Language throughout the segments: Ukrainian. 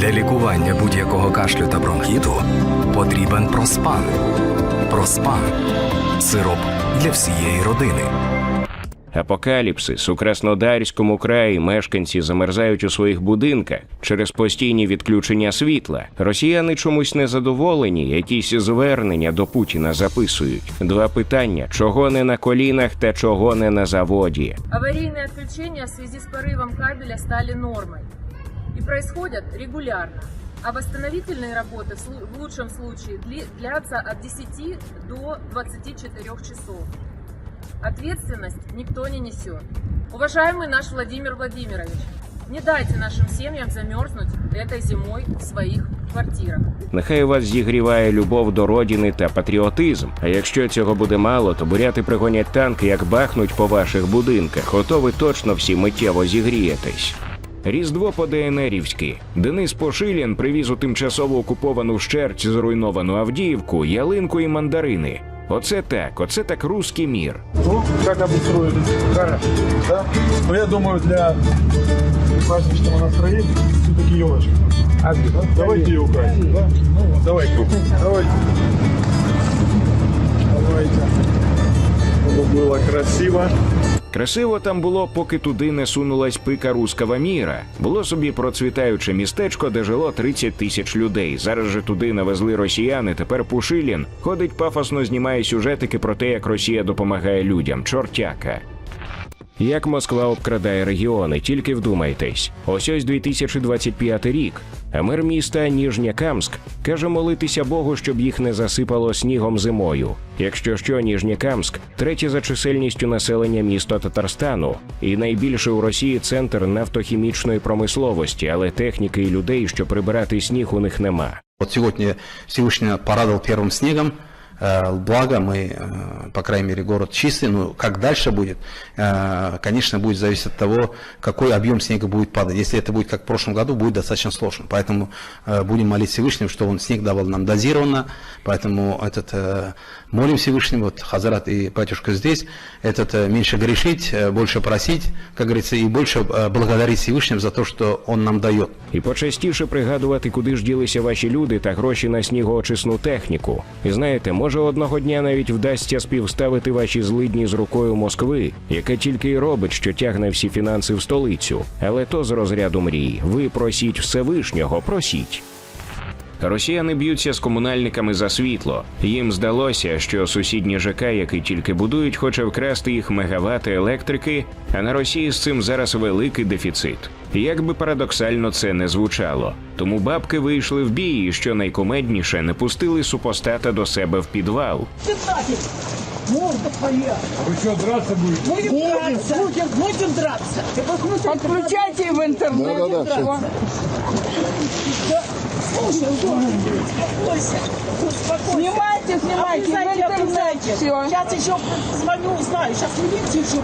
Для лікування будь-якого кашлю та бронхіту потрібен проспан. Проспан сироп для всієї родини. Апокаліпсис у Краснодарському краї мешканці замерзають у своїх будинках через постійні відключення світла. Росіяни чомусь незадоволені, якісь звернення до Путіна записують. Два питання: чого не на колінах та чого не на заводі. Аварийные отключения в связи с порывом кабеля стали нормой и происходят регулярно. А восстановительные работы в слу- в лучшем случае дли- длятся от 10 до 24 часов. Ответственность никто не несет. Уважаемый наш Владимир Владимирович, не дайте нашим семьям замерзнуть этой зимой в своих квартирах. Нехай вас зігріває любов до родини та патріотизм. А якщо цього буде мало, то буряти пригонять танки, як бахнуть по ваших будинках. Ото ви точно всі миттєво зігрієтесь. Різдво по ДНРівськи. Денис Пошилін привіз у тимчасово окуповану вщерть зруйновану Авдіївку, ялинку і мандарини. Оце так, оце так руський мір. Ну, как обустроили? Хорошо, да? Но я думаю, для праздничного настроения все-таки елочка. А да? Давайте ее украсим, да? Ну, давайте. Давайте. Давайте. Чтобы было красиво. Красиво там було, поки туди не сунулась пика руского міра. Було собі процвітаюче містечко, де жило 30 тисяч людей. Зараз же туди навезли росіяни. Тепер Пушилін ходить пафосно, знімає сюжетики про те, як Росія допомагає людям. Чортяка Як Москва обкрадає регіони, тільки вдумайтесь. Ось ось 2025 рік. А мер міста Ніжнякамськ каже молитися Богу, щоб їх не засипало снігом зимою. Якщо що, Ніжнякамськ третє за чисельністю населення місто Татарстану і найбільший у Росії центр нафтохімічної промисловості, але техніки і людей, щоб прибирати сніг, у них нема. Вот сегодня Всевышний порадовал первым снегом, э, благо мы, э, по крайней мере, город чистый, но как дальше будет, э, конечно, будет зависеть от того, какой объем снега будет падать. Если это будет как в прошлом году, будет достаточно сложно. Поэтому э, будем молить Всевышнего, чтобы он снег давал нам дозированно, поэтому этот, э, молим Всевышнего, вот Хазарат и батюшка здесь, этот э, меньше грешить, э, больше просить, как говорится, и больше э, благодарить Всевышнего за то, что он нам дает. І почастіше пригадувати, куди ж ділися ваші люди та гроші на снігоочисну техніку. І знаєте, може одного дня навіть вдасться співставити ваші злидні з рукою Москви, яка тільки й робить, що тягне всі фінанси в столицю. Але то з розряду мрій. Ви просіть Всевишнього, просіть. Росіяни б'ються з комунальниками за світло. Їм здалося, що сусідній ЖК, який тільки будують, хоче вкрасти їх мегавати електрики, а на Росії з цим зараз великий дефіцит. Як би парадоксально це не звучало. Тому бабки вийшли в бій, і що найкомедніше, не пустили супостата до себе в підвал. Вы что, драться будете? Будем драться. Будем, будем драться. Подключайте в интернет. Да, да, да. Снимайте, снимайте, в интернете все. Сейчас еще звоню, узнаю. Сейчас милицию еще.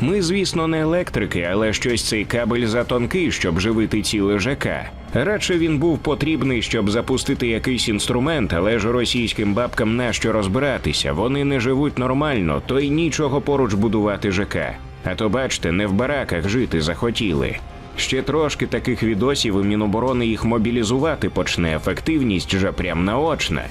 Ми, звісно, не електрики, але щось цей кабель затонкий, щоб живити ціле ЖК. Радше він був потрібний, щоб запустити якийсь інструмент, але ж російським бабкам нащо розбиратися. Вони не живуть нормально, то й нічого поруч будувати ЖК. А то бачте, не в бараках жити захотіли. Ще трошки таких відосів і Міноборони їх мобілізувати почне. Ефективність же прям наочна.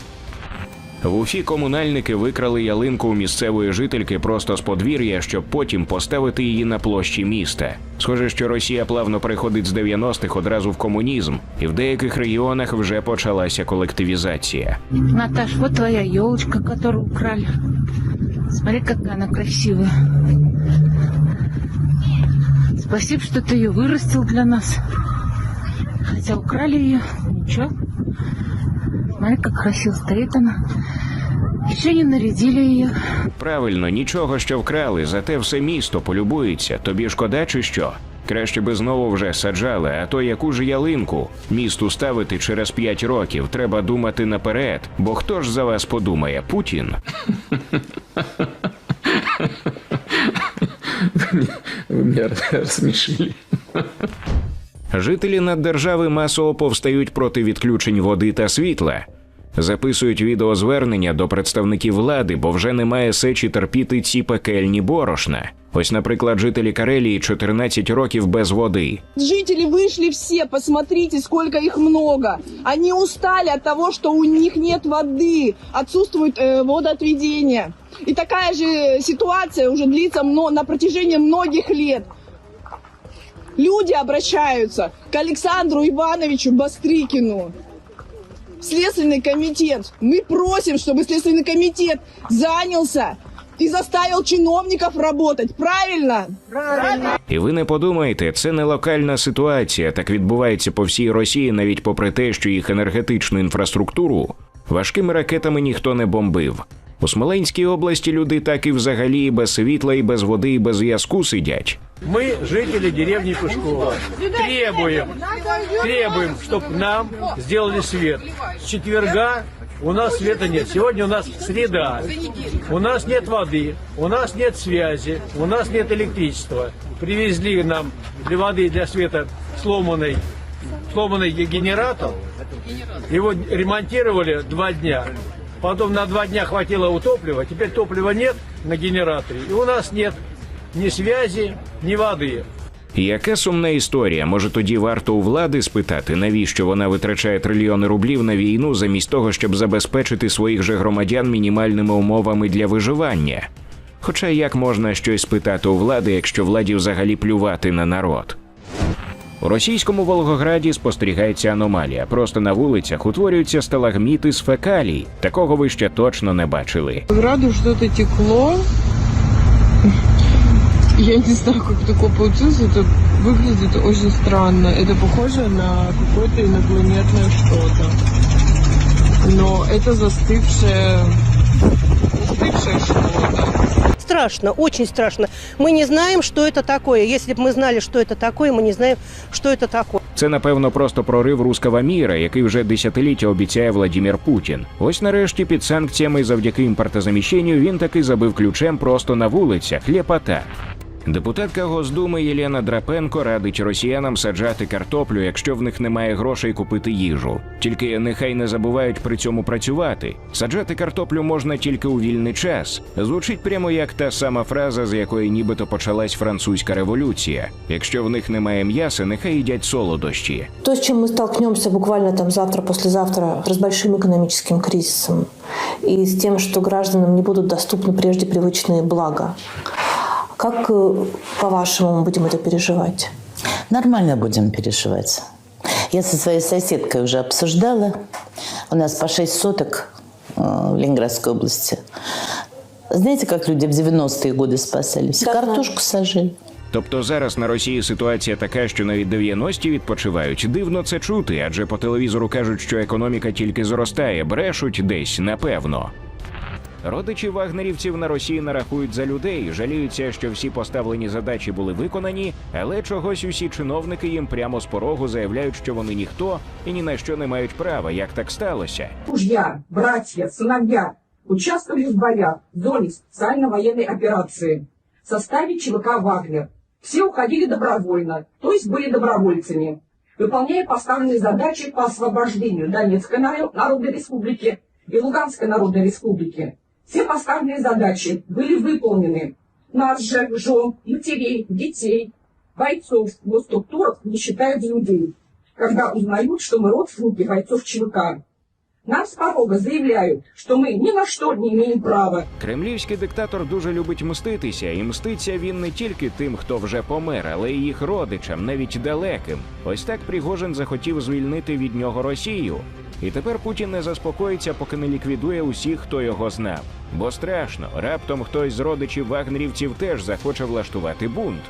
В Уфі комунальники викрали ялинку у місцевої жительки просто з подвір'я, щоб потім поставити її на площі міста. Схоже, що Росія плавно переходить з 90-х одразу в комунізм, і в деяких регіонах вже почалася колективізація. Наташ, вот твоя елочка, которую украли. Смотри, какая она красивая. Спасибо, что ты ее вырастил для нас. Хотя украли ее. Ничего. Смотри, как красиво стоит она. Еще не нарядили ее. Правильно, нічого, що вкрали, зате все місто полюбується. Тобі шкода чи що? Краще би знову вже саджали, а то яку ж ялинку місту ставити через п'ять років. Треба думати наперед. Бо хто ж за вас подумає? Путін? Вы меня рассмешили. Жителі наддержави масово повстають проти відключень води та світла Записують відеозвернення до представників влади, бо вже немає сечі терпіти ці пекельні борошна. Ось, наприклад, жителі Карелії 14 років без води. Жители вышли все, посмотрите, сколько их много. Они устали от того, что у них нет воды, отсутствует э, водоотведение. И такая же ситуация уже длится мно- на протяжении многих лет. Люди обращаются к Александру Ивановичу Бастрыкину. в Следственный комитет. Мы просим, чтобы Следственный комитет занялся и заставил чиновников работать. Правильно? І ви не подумайте, це не локальна ситуація. Так відбувається по всій Росії, навіть попри те, що їх енергетичну інфраструктуру важкими ракетами ніхто не бомбив. У Смоленській області люди так і взагалі без світла, і без води, і без зв'язку сидять. Мы, жители деревни Пушкова, требуем, требуем, чтобы нам сделали свет. С четверга у нас света нет. Сегодня у нас среда. У нас нет воды, у нас нет связи, у нас нет электричества. Привезли нам для воды, для света сломанный, сломанный генератор. Его ремонтировали два дня. Потом на два дня хватило у топлива. Теперь топлива нет на генераторе. И у нас нет ни связи, ни воды. Яка сумна історія? Може тоді варто у влади спитати, навіщо вона витрачає трильйони рублів на війну замість того, щоб забезпечити своїх же громадян мінімальними умовами для виживання? Хоча як можна щось спитати у влади, якщо владі взагалі плювати на народ? У російському Волгограді спостерігається аномалія. Просто на вулицях утворюються сталагміти з фекалій. Такого ви ще точно не бачили. Граду что-то текло. Я не знаю, как такое получилось. Это выглядит очень странно. Это похоже на какое-то инопланетное что-то. Но это застывшее... Застывшее что-то. Страшно, очень страшно. Мы не знаем, что это такое. Если бы мы знали, что это такое, мы не знаем, что это такое. Це напевно просто прорив руского міра, який вже десятиліття обіцяє Владімір Путін. Ось нарешті під санкціями завдяки імпортозаміщенню він таки забив ключем просто на вулицях. Лєпота. Депутатка Госдуми Єлена Драпенко радить росіянам саджати картоплю, якщо в них немає грошей купити їжу. Тільки нехай не забувають при цьому працювати. Саджати картоплю можна тільки у вільний час. Звучить прямо як та сама фраза, з якої нібито почалась французька революція. Якщо в них немає м'яса, нехай їдять солодощі. То, с чем мы столкнемся буквально там завтра, послезавтра, с большим экономическим кризисом и с тем, что гражданам не будут доступны прежде привычные блага. Как, э, по-вашему, мы будем это переживать? Нормально будем переживать. Я со своей соседкой уже обсуждала. У нас по 6 соток э, в Ленинградской области. Знаете, как люди в 90-е годы спасались? Да, Картошку сажали. Тобто зараз на Росії ситуація така, що навіть 90-ті відпочивають. Дивно це чути, адже по телевізору кажуть, що економіка тільки зростає, брешуть десь, напевно. Родичі вагнерівців на Росії нарахують за людей, жаліються, що всі поставлені задачі були виконані, але чогось усі чиновники їм прямо з порогу заявляють, що вони ніхто і ні на що не мають права. Як так сталося? Мужья, братья, сыновья участвовали в боях в зоне специально-военной операции в составе ЧВК «Вагнер». Все уходили добровольно, то есть были добровольцами, выполняя поставленные задачи по освобождению Донецкой Наро- Народной Республики и Луганской Народной Республики. Все поставленные задачи были выполнены. Нас же, жен, матерей, детей, бойцов госструктурах не считают людей, когда узнают, что мы родственники бойцов ЧВК. Нам с порога заявляют, что мы ни на что не имеем права. Кремлівський диктатор дуже любить мститися, і мститься він не тільки тим, хто вже помер, але й їх родичам, навіть далеким. Ось так Пригожин захотів звільнити від нього Росію. І тепер Путін не заспокоїться, поки не ліквідує усіх, хто його знав. Бо страшно, раптом хтось з родичів вагнерівців теж захоче влаштувати бунт.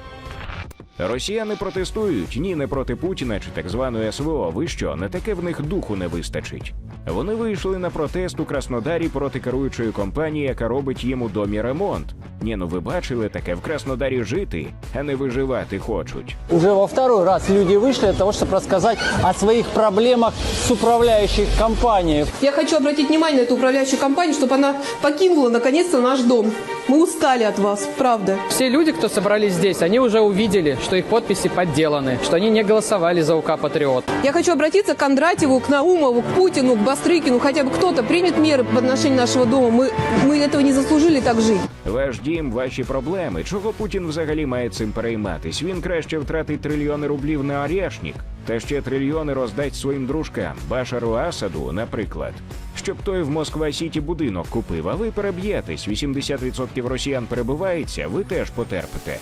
Росіяни протестують ні не проти Путіна чи так званої СВО. Ви що, не таке в них духу не вистачить. Вони вийшли на протест у Краснодарі проти керуючої компанії, яка робить їм у домі ремонт. Ні, ну ви бачили таке в Краснодарі жити, а не виживати хочуть. Уже во второй раз люди вышли для того, чтобы рассказать о своих проблемах с управляющей компанией. Я хочу обратить внимание на эту управляющую компанию, чтобы она покинула наконец-то наш дом. Мы устали от вас, правда. Все люди, кто собрались здесь, они уже увидели, что их подписи подделаны, что они не голосовали за УК «Патриот». Я хочу обратиться к Кондратьеву, к Наумову, к Путину, к Бастрыкину. Хотя бы кто-то примет меры по отношению нашего дома. Мы, мы этого не заслужили так жить. Ваш дім, ваші проблеми. Чого Путін взагалі має цим перейматись? Він краще втратить трильйони рублів на Орешник, та ще трильйони роздасть своїм дружкам, Башару Асаду, наприклад. Щоб той в Москва Сіті будинок купив, а ви переб'єтесь. 80% росіян перебувається, ви теж потерпите.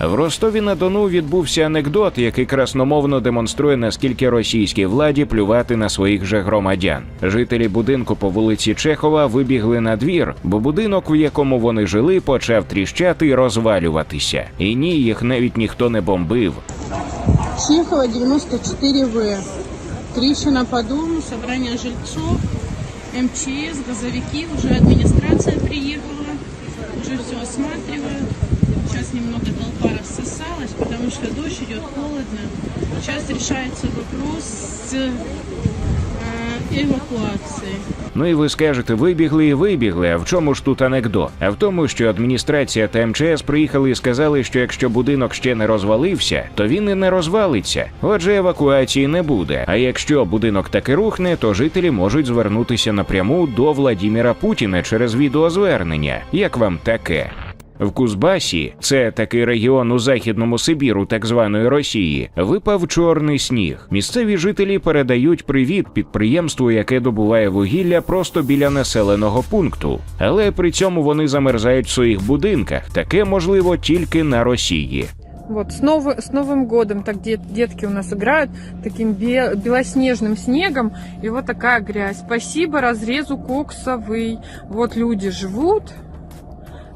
В Ростові на Дону відбувся анекдот, який красномовно демонструє, наскільки російській владі плювати на своїх же громадян. Жителі будинку по вулиці Чехова вибігли на двір, бо будинок, в якому вони жили, почав тріщати і розвалюватися. І ні, їх навіть ніхто не бомбив. Чехова, 94В. Трещина по дому, собрание жильцов, МЧС, газовики, уже администрация приехала, уже все осматривают. Сейчас немного толпа рассосалась, потому что дождь идет холодно. Сейчас решается вопрос с эвакуацией. Ну і ви скажете, вибігли і вибігли. А в чому ж тут анекдот? А в тому, що адміністрація та МЧС приїхали і сказали, що якщо будинок ще не розвалився, то він і не розвалиться. Отже, евакуації не буде. А якщо будинок таки рухне, то жителі можуть звернутися напряму до Владіміра Путіна через відеозвернення. Як вам таке? В Кузбасі, це такий регіон у західному Сибіру, так званої Росії, випав чорний сніг. Місцеві жителі передають привіт підприємству, яке добуває вугілля просто біля населеного пункту. Але при цьому вони замерзають в своїх будинках. Таке можливо тільки на Росії. Вот, с, нов- с Новым годом так дет- детки у нас играют таким бе- белоснежным снегом, и вот такая грязь. Спасибо разрезу коксовый. Вот люди живут.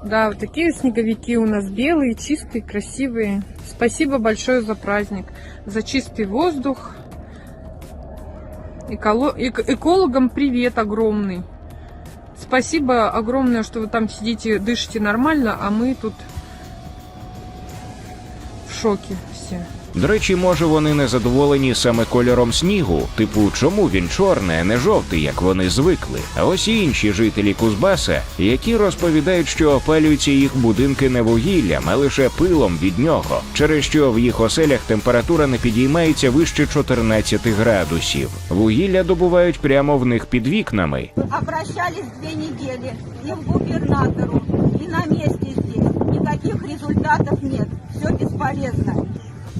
Да, вот такие снеговики у нас белые, чистые, красивые. Спасибо большое за праздник, за чистый воздух. Эколо- эк- экологам привет огромный. Спасибо огромное, что вы там сидите, дышите нормально, а мы тут в шокі всі. До речі, може вони не задоволені саме кольором снігу, типу, чому він чорний, а не жовтий, як вони звикли. А ось і інші жителі Кузбаса, які розповідають, що опалюються їх будинки не вугіллям, а лише пилом від нього, через що в їх оселях температура не підіймається вище 14 градусів. Вугілля добувають прямо в них під вікнами. Обращались две недели и к губернатору, и на месте здесь. Никаких результатов нет. Все бесполезно.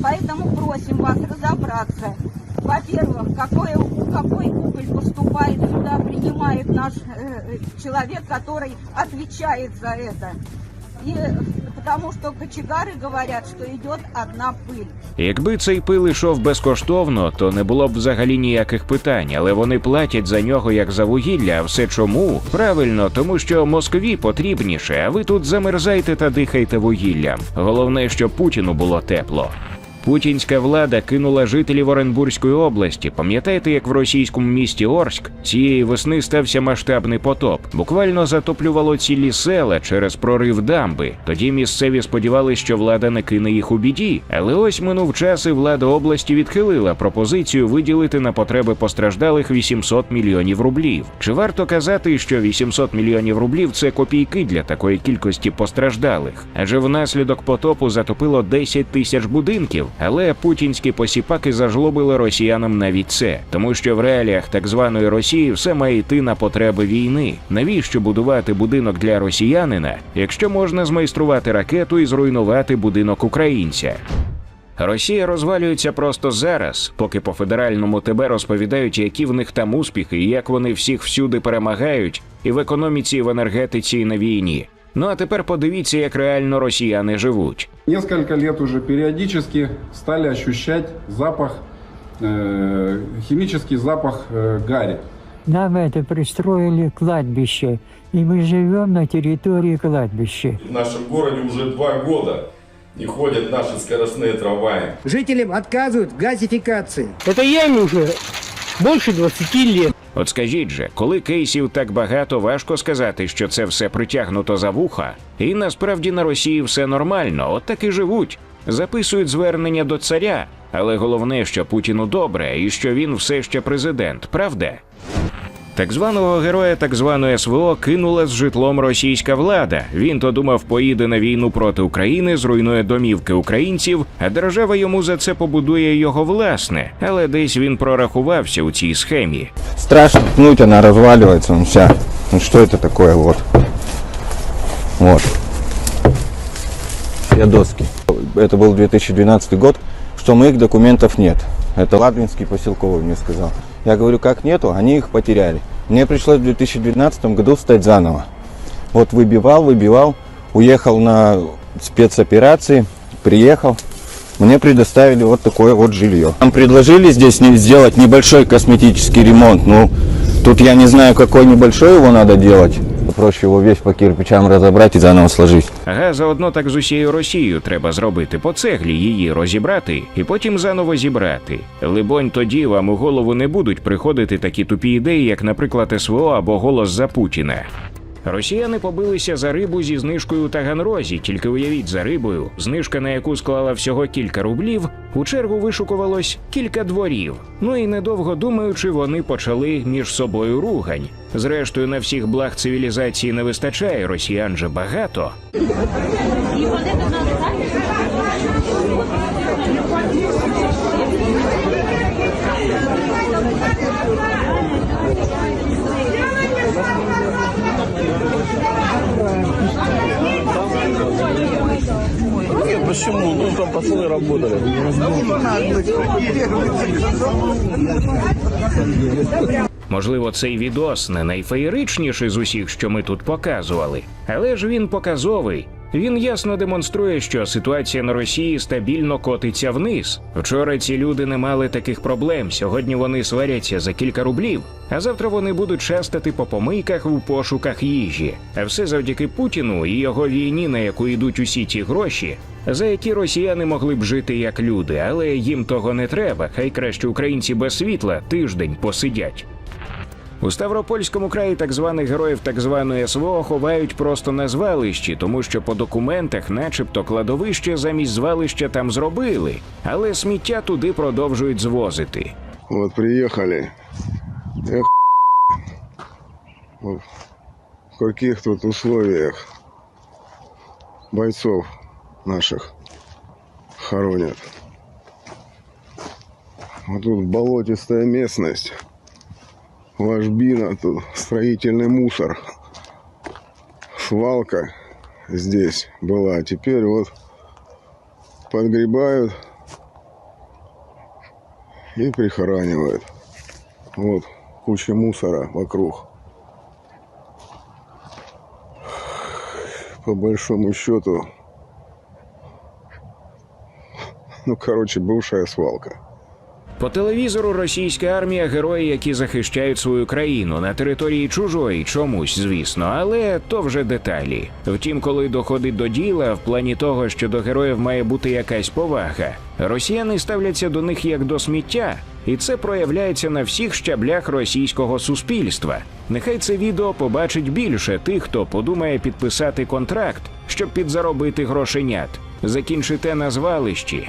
Поэтому просим вас разобраться. Во-первых, какой, какой уголь поступает сюда, принимает наш э, человек, который отвечает за это. И э, потому что кочегары говорят, что идет одна пыль. Якби цей пил ішов безкоштовно, то не було б взагалі ніяких питань, але вони платять за нього як за вугілля. А все чому? Правильно, тому що Москві потрібніше, а ви тут замерзайте та дихайте вугіллям. Головне, щоб Путіну було тепло. Путінська влада кинула жителів Оренбурзької області. Пам'ятаєте, як в російському місті Орськ цієї весни стався масштабний потоп? Буквально затоплювало цілі села через прорив дамби. Тоді місцеві сподівалися, що влада не кине їх у біді. Але ось минув час, і влада області відхилила пропозицію виділити на потреби постраждалих 800 мільйонів рублів. Чи варто казати, що 800 мільйонів рублів це копійки для такої кількості постраждалих? Адже внаслідок потопу затопило 10 тисяч будинків. Але путінські посіпаки зажлобили росіянам навіть це, тому що в реаліях так званої Росії все має йти на потреби війни. Навіщо будувати будинок для росіянина, якщо можна змайструвати ракету і зруйнувати будинок українця? Росія розвалюється просто зараз, поки по федеральному ТБ розповідають, які в них там успіхи, і як вони всіх всюди перемагають, і в економіці, і в енергетиці, і на війні. Ну а тепер подивіться, як реально росіяни живуть. Несколько лет уже периодически стали ощущать запах, э, химический запах э, гари. Нам это пристроили кладбище, и мы живем на территории кладбища. В нашем городе уже два года не ходят наши скоростные трамваи. Жителям отказывают в газификации. Это я уже больше 20 лет. От скажіть же, коли кейсів так багато, важко сказати, що це все притягнуто за вуха. І насправді на Росії все нормально, от так і живуть. Записують звернення до царя, але головне, що Путіну добре і що він все ще президент, правда? Так званого героя так званої СВО кинула з житлом російська влада. Він то думав, поїде на війну проти України, зруйнує домівки українців, а держава йому за це побудує його власне. Але десь він прорахувався у цій схемі. Страшно пнуть, она разваливается, ну вся. Ну что это такое вот? Вот. Все доски. Это был 2012 год, что моих документов нет. Это Ладвинский поселковый мне сказал. Я говорю, как нету, они их потеряли. Мне пришлось в 2012 году встать заново. Вот выбивал, выбивал, уехал на спецоперации, приехал. Мне предоставили вот такое вот жилье. Нам предложили здесь сделать небольшой косметический ремонт. Ну, тут я не знаю, какой небольшой его надо делать. Проще его весь по кирпичам разобрать и заново сложить. Ага, заодно так з усією Росією треба зробити по цеглі її розібрати і потім заново зібрати. Либонь, тоді вам у голову не будуть приходити такі тупі ідеї, як, наприклад, СВО або голос за Путіна. Росіяни побилися за рибу зі знижкою у Таганрозі. Тільки уявіть за рибою, знижка на яку склала всього кілька рублів, у чергу вишукувалось кілька дворів. Ну і недовго думаючи, вони почали між собою ругань. Зрештою, на всіх благ цивілізації не вистачає, росіян же багато. Нет, почему? Ну, там пацаны работали. Можливо, цей відос не найфеєричніший з усіх, що ми тут показували, але ж він показовий. Він ясно демонструє, що ситуація на Росії стабільно котиться вниз. Вчора ці люди не мали таких проблем. Сьогодні вони сваряться за кілька рублів, а завтра вони будуть шастати по помийках у пошуках їжі. А все завдяки Путіну і його війні, на яку йдуть усі ці гроші, за які росіяни могли б жити як люди, але їм того не треба. Хай краще українці без світла тиждень посидять. У Ставропольському краї так званих героїв так званої СВО ховають просто на звалищі, тому що по документах, начебто, кладовище замість звалища там зробили, але сміття туди продовжують звозити. Вот приехали. Эх, вот в каких тут условиях бойцов наших хоронят. Вот тут болотистая местность. Ложбина, тут строительный мусор. Свалка здесь была. А теперь вот подгребают и прихоранивают. Вот куча мусора вокруг. По большому счету, ну, короче, бывшая свалка. По телевізору російська армія герої, які захищають свою країну на території чужої, чомусь, звісно, але то вже деталі. Втім, коли доходить до діла, в плані того, що до героїв має бути якась повага, росіяни ставляться до них як до сміття, і це проявляється на всіх щаблях російського суспільства. Нехай це відео побачить більше тих, хто подумає підписати контракт, щоб підзаробити грошенят. Закінчите на звалищі.